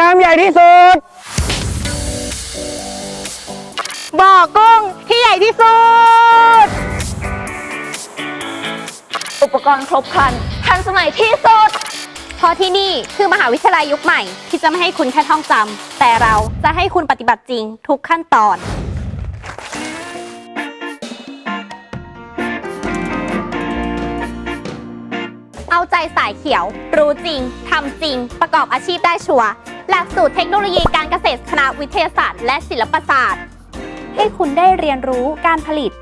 น้ำใหญ่ที่สุด บ่อกุ้งที่ใหญ่ที่สุด อุปกรณ์ครบครัน ทันสมัยที่สุด เพราะที่นี่คือมหาวิทยาลัยยุคใหม่ ที่จะไม่ให้คุณแค่ท่องจำแต่เราจะให้คุณปฏิบัติจริงทุกขั้นตอน เอาใจสายเขียว รู้จริงทำจริง ประกอบอาชีพได้ชัวร์ หลักสูตรเทคโนโลยีการเกษตรคณะวิทยาศาสตร์ และศิลปศาสตร์ ให้คุณได้เรียนรู้การผลิต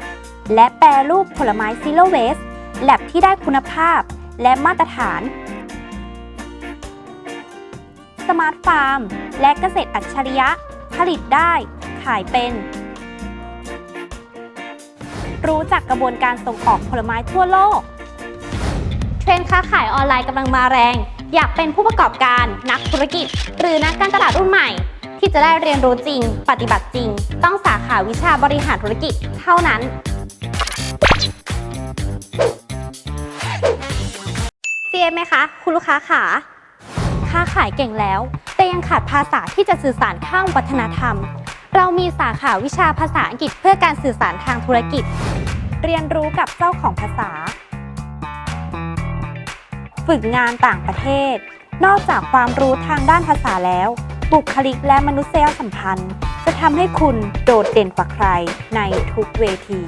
และแปรรูปผลไม้ซีโรเวสแลบที่ได้คุณภาพและมาตรฐาน สมาร์ทฟาร์ม และเกษตรอัจฉริยะ ผลิตได้ขายเป็น รู้จักกระบวนการส่งออกผลไม้ทั่วโลก เทรนด์ค้าขายออนไลน์กำลังมาแรง อยากเป็นผู้ประกอบการนักธุรกิจ หรือนักการตลาดรุ่นใหม่ ที่จะได้เรียนรู้จริง ปฏิบัติจริง ต้องสาขาวิชาบริหารธุรกิจเท่านั้นเซียไหมคะคุณลูกค้าขาค้าขายเก่งแล้ว แต่ยังขาดภาษาที่จะสื่อสารข้ามวัฒนธรรม เรามีสาขาวิชาภาษาอังกฤษเพื่อการสื่อสารทางธุรกิจ เรียนรู้กับเจ้าของภาษา ฝึกงานต่างประเทศ นอกจากความรู้ทางด้านภาษาแล้ว บุคลิกและมนุษยสัมพันธ์ จะทำให้คุณโดดเด่นกว่าใครในทุกเวที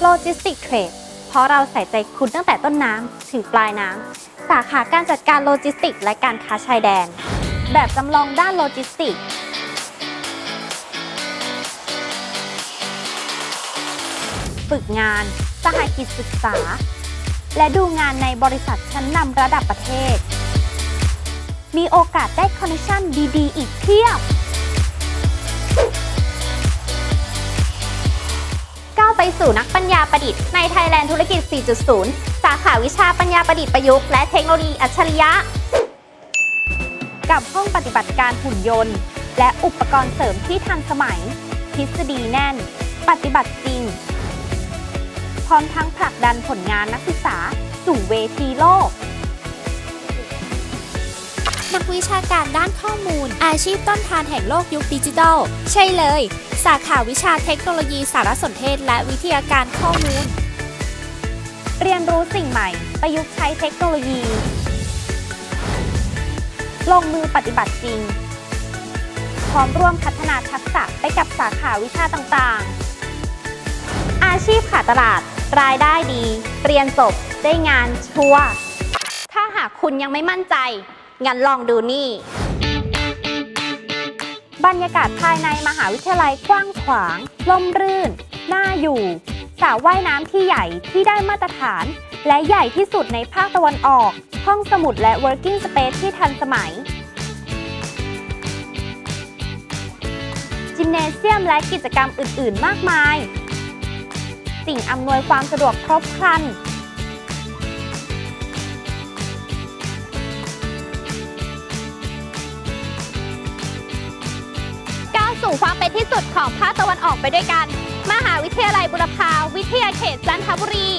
โลจิสติกเทรดเพราะเราใส่ใจคุณตั้งแต่ต้นน้ำถึงปลายน้ำ สาขาการจัดการโลจิสติกและการค้าชายแดน แบบจำลองด้านโลจิสติกฝึกงาน สหกิจศึกษา และดูงานในบริษัทชั้นนำระดับประเทศ มีโอกาสได้คอนเนคชั่นดีๆ อีกเพียบ ก้าวไปสู่นักปัญญาประดิษฐ์ใน Thailand ธุรกิจ 4.0 สาขาวิชาปัญญาประดิษฐ์ประยุกต์และเทคโนโลยีอัจฉริยะ กับห้องปฏิบัติการหุ่นยนต์ และอุปกรณ์เสริมที่ทันสมัย ทฤษฎีแน่น ปฏิบัติจริง ร้อมทั้งผลักดันผลงานนักศึกษาสู่เวทีโลก นักวิชาการด้านข้อมูล อาชีพต้นทานแห่งโลกยุคดิจิทัล ใช่เลย สาขาวิชาเทคโนโลยีสารสนเทศ และวิทยาการข้อมูล เรียนรู้สิ่งใหม่ ประยุกต์ใช้เทคโนโลยี ลงมือปฏิบัติจริง พร้อมร่วมพัฒนาทักษะไปกับสาขาวิชาต่างๆ อาชีพขาดตลาด รายได้ดี เรียนจบได้งานชัวร์ถ้าหากคุณยังไม่มั่นใจ งั้นลองดูนี่ บรรยากาศภายในมหาวิทยาลัยกว้างขวาง ล่มรื่น น่าอยู่สระว่ายน้ำที่ใหญ่ที่ได้มาตรฐาน และใหญ่ที่สุดในภาคตะวันออก ห้องสมุดและ working space ที่ทันสมัย จิมเนเซียมและกิจกรรมอื่น ๆ มากมาย สิ่งอำนวยความสะดวกครบครัน ก้าวสู่ความเป็นที่สุดของภาคตะวันออกไปด้วยกัน มหาวิทยาลัยบุรพาวิทยาเขตจันทบุรี